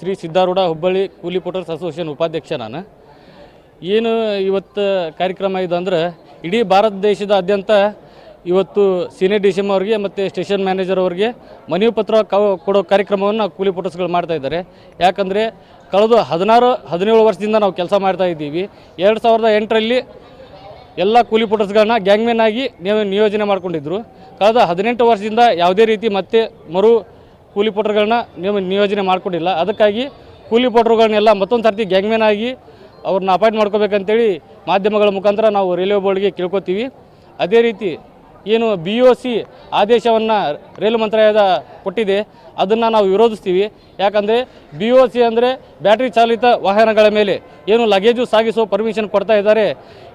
ಶ್ರೀ ಸಿದ್ಧಾರೂಢ ಹುಬ್ಬಳ್ಳಿ ಕೂಲಿ ಪೋಟರ್ಸ್ ಅಸೋಸಿಯೇಷನ್ ಉಪಾಧ್ಯಕ್ಷ ನಾನು. ಏನು ಇವತ್ತು ಕಾರ್ಯಕ್ರಮ ಇದು ಅಂದ್ರೆ ಇಡೀ ಭಾರತ ದೇಶದಾದ್ಯಂತ ಇವತ್ತು ಸೀನಿಯರ್ ಡಿ ಸಿ ಎಂ ಅವ್ರಿಗೆ ಮತ್ತು ಸ್ಟೇಷನ್ ಮ್ಯಾನೇಜರ್ ಅವರಿಗೆ ಮನವಿ ಪತ್ರ ಕೊಡೋ ಕಾರ್ಯಕ್ರಮವನ್ನು ಕೂಲಿ ಪೋಟರ್ಸ್ಗಳು ಮಾಡ್ತಾ ಇದ್ದಾರೆ. ಯಾಕಂದರೆ ಕಳೆದ ಹದಿನಾರು, ಹದಿನೇಳು ವರ್ಷದಿಂದ ನಾವು ಕೆಲಸ ಮಾಡ್ತಾ ಇದ್ದೀವಿ. ಎರಡು ಸಾವಿರದ ಎಂಟರಲ್ಲಿ ಎಲ್ಲ ಕೂಲಿ ಪೋಟರ್ಸ್ಗಳನ್ನ ಗ್ಯಾಂಗ್ಮೆನ್ ಆಗಿ ನಿಯೋಜನೆ ಮಾಡ್ಕೊಂಡಿದ್ರು. ಕಳೆದ ಹದಿನೆಂಟು ವರ್ಷದಿಂದ ಯಾವುದೇ ರೀತಿ ಮತ್ತೆ ಮರು ಕೂಲಿ ಪೋಟ್ರುಗಳನ್ನ ನೀವು ನಿಯೋಜನೆ ಮಾಡ್ಕೊಂಡಿಲ್ಲ. ಅದಕ್ಕಾಗಿ ಕೂಲಿ ಪೋಟ್ರುಗಳನ್ನೆಲ್ಲ ಮತ್ತೊಂದು ಸರ್ತಿ ಗ್ಯಾಂಗ್ಮೆನ್ ಆಗಿ ಅವ್ರನ್ನ ಅಪಾಯಿಂಟ್ ಮಾಡ್ಕೋಬೇಕಂತೇಳಿ ಮಾಧ್ಯಮಗಳ ಮುಖಾಂತರ ನಾವು ರೈಲ್ವೆ ಬೋರ್ಡ್ಗೆ ಕೇಳ್ಕೊತೀವಿ. ಅದೇ ರೀತಿ ಏನು ಬಿ ಒ ಸಿ ಆದೇಶವನ್ನು ರೈಲು ಮಂತ್ರಾಲಯದ ಕೊಟ್ಟಿದೆ, ಅದನ್ನು ನಾವು ವಿರೋಧಿಸ್ತೀವಿ. ಯಾಕಂದರೆ ಬಿ ಒ ಸಿ ಅಂದರೆ ಬ್ಯಾಟ್ರಿ ಚಾಲಿತ ವಾಹನಗಳ ಮೇಲೆ ಏನು ಲಗೇಜು ಸಾಗಿಸೋ ಪರ್ಮಿಷನ್ ಕೊಡ್ತಾ ಇದ್ದಾರೆ.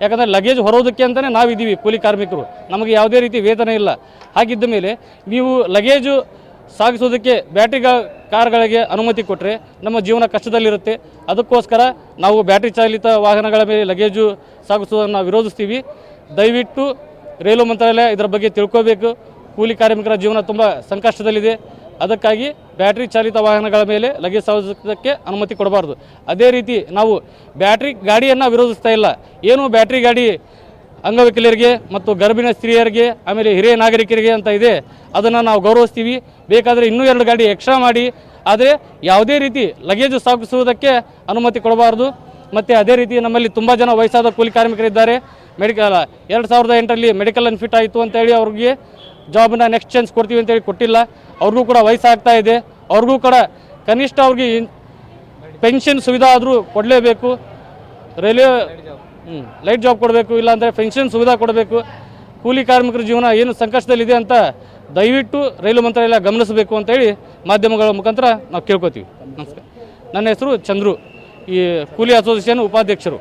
ಯಾಕಂದರೆ ಲಗೇಜ್ ಹೊರೋದಕ್ಕೆ ಅಂತಲೇ ನಾವಿದ್ದೀವಿ ಕೂಲಿ ಕಾರ್ಮಿಕರು. ನಮಗೆ ಯಾವುದೇ ರೀತಿ ವೇತನ ಇಲ್ಲ. ಹಾಗಿದ್ದ ಮೇಲೆ ನೀವು ಲಗೇಜು ಸಾಗಿಸೋದಕ್ಕೆ ಬ್ಯಾಟ್ರಿ ಕಾರ್ಗಳಿಗೆ ಅನುಮತಿ ಕೊಟ್ಟರೆ ನಮ್ಮ ಜೀವನ ಕಷ್ಟದಲ್ಲಿರುತ್ತೆ. ಅದಕ್ಕೋಸ್ಕರ ನಾವು ಬ್ಯಾಟ್ರಿ ಚಾಲಿತ ವಾಹನಗಳ ಮೇಲೆ ಲಗೇಜು ಸಾಗಿಸೋದನ್ನು ವಿರೋಧಿಸ್ತೀವಿ. ದಯವಿಟ್ಟು ರೈಲು ಮಂತ್ರಾಲಯ ಇದರ ಬಗ್ಗೆ ತಿಳ್ಕೋಬೇಕು. ಕೂಲಿ ಕಾರ್ಮಿಕರ ಜೀವನ ತುಂಬ ಸಂಕಷ್ಟದಲ್ಲಿದೆ. ಅದಕ್ಕಾಗಿ ಬ್ಯಾಟ್ರಿ ಚಾಲಿತ ವಾಹನಗಳ ಮೇಲೆ ಲಗೇಜ್ ಸಾಗಿಸೋದಕ್ಕೆ ಅನುಮತಿ ಕೊಡಬಾರ್ದು. ಅದೇ ರೀತಿ ನಾವು ಬ್ಯಾಟ್ರಿ ಗಾಡಿಯನ್ನು ವಿರೋಧಿಸ್ತಾ ಇಲ್ಲ. ಏನು ಬ್ಯಾಟ್ರಿ ಗಾಡಿ ಅಂಗವಿಕಲರಿಗೆ ಮತ್ತು ಗರ್ಭಿಣ ಸ್ತ್ರೀಯರಿಗೆ, ಆಮೇಲೆ ಹಿರಿಯ ನಾಗರಿಕರಿಗೆ ಅಂತ ಇದೆ. ಅದನ್ನು ನಾವು ಗೌರವಿಸ್ತೀವಿ. ಬೇಕಾದರೆ ಇನ್ನೂ ಎರಡು ಗಾಡಿ ಎಕ್ಸ್ಟ್ರಾ ಮಾಡಿ. ಆದರೆ ಯಾವುದೇ ರೀತಿ ಲಗೇಜು ಸಾಗಿಸುವುದಕ್ಕೆ ಅನುಮತಿ ಕೊಡಬಾರ್ದು. ಮತ್ತು ಅದೇ ರೀತಿ ನಮ್ಮಲ್ಲಿ ತುಂಬ ಜನ ವಯಸ್ಸಾದ ಕೂಲಿ ಕಾರ್ಮಿಕರಿದ್ದಾರೆ. ಮೆಡಿಕಲ್ ಎರಡು ಸಾವಿರದ ಎಂಟರಲ್ಲಿ ಮೆಡಿಕಲ್ ಅನ್ಫಿಟ್ ಆಯಿತು ಅಂತೇಳಿ ಅವ್ರಿಗೆ ಜಾಬ್ನ ನೆಕ್ಸ್ಟ್ ಚಾನ್ಸ್ ಕೊಡ್ತೀವಿ ಅಂತೇಳಿ ಕೊಟ್ಟಿಲ್ಲ. ಅವ್ರಿಗೂ ಕೂಡ ವಯಸ್ಸಾಗ್ತಾ ಇದೆ. ಅವ್ರಿಗೂ ಕೂಡ ಕನಿಷ್ಠ ಅವ್ರಿಗೆ ಪೆನ್ಷನ್ ಸುವಿಧಾ ಆದರೂ ಕೊಡಲೇಬೇಕು. ರೈಲ್ವೆ ಲೈಟ್ ಜಾಬ್ ಕೊಡಬೇಕು, ಇಲ್ಲಾಂದರೆ ಪೆನ್ಷನ್ ಸುವಿಧಾ ಕೊಡಬೇಕು. ಕೂಲಿ ಕಾರ್ಮಿಕರ ಜೀವನ ಏನು ಸಂಕಷ್ಟದಲ್ಲಿದೆ ಅಂತ ದಯವಿಟ್ಟು ರೈಲು ಮಂತ್ರಾಲಯ ಗಮನಿಸಬೇಕು ಅಂತೇಳಿ ಮಾಧ್ಯಮಗಳ ಮುಖಾಂತರ ನಾವು ಕೇಳ್ಕೊತೀವಿ. ನಮಸ್ಕಾರ. ನನ್ನ ಹೆಸರು ಚಂದ್ರು. ಈ ಕೂಲಿ ಅಸೋಸಿಯೇಷನ್ ಉಪಾಧ್ಯಕ್ಷರು.